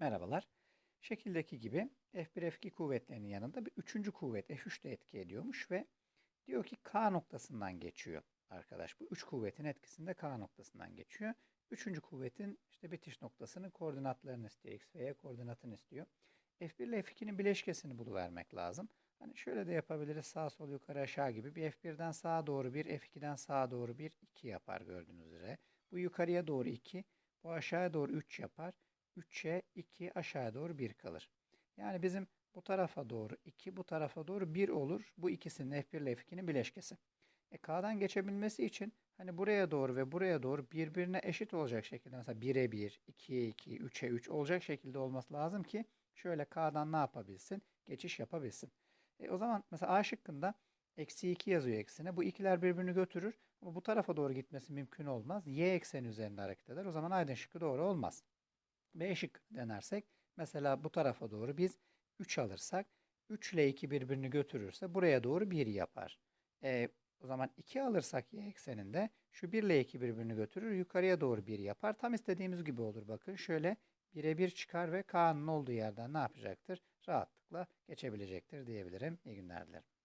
Merhabalar. Şekildeki gibi F1 F2 kuvvetlerinin yanında bir üçüncü kuvvet F3 de etki ediyormuş ve diyor ki K noktasından geçiyor arkadaş. Bu üç kuvvetin etkisinde K noktasından geçiyor. Üçüncü kuvvetin işte bitiş noktasının koordinatlarını istiyor. X ve Y koordinatını istiyor. F1 ile F2'nin bileşkesini buluvermek lazım. Hani şöyle de yapabiliriz sağ sol yukarı aşağı gibi. Bir F1'den sağa doğru bir, F2'den sağa doğru bir, 2 yapar gördüğünüz üzere. Bu yukarıya doğru 2, bu aşağıya doğru 3 yapar. 3'e 2 aşağıya doğru 1 kalır. Yani bizim bu tarafa doğru 2 bu tarafa doğru 1 olur. Bu ikisinin F1 ile F2'nin bileşkesi. E K'dan geçebilmesi için hani buraya doğru ve buraya doğru birbirine eşit olacak şekilde mesela 1'e 1, 2'ye 2, 3'e 3 olacak şekilde olması lazım ki şöyle K'dan ne yapabilsin? Geçiş yapabilsin. E o zaman mesela A şıkkında eksi 2 yazıyor eksine. Bu ikiler birbirini götürür ama bu tarafa doğru gitmesi mümkün olmaz. Y ekseni üzerinde hareket eder. O zaman Aydın şıkkı doğru olmaz. B şık denersek mesela bu tarafa doğru biz 3 alırsak 3 ile 2 birbirini götürürse buraya doğru 1 yapar. E, o zaman 2 alırsak y ekseninde şu 1 ile 2 birbirini götürür yukarıya doğru 1 yapar. Tam istediğimiz gibi olur bakın. Şöyle 1'e 1 çıkar ve K'nın olduğu yerden ne yapacaktır? Rahatlıkla geçebilecektir diyebilirim. İyi günler dilerim.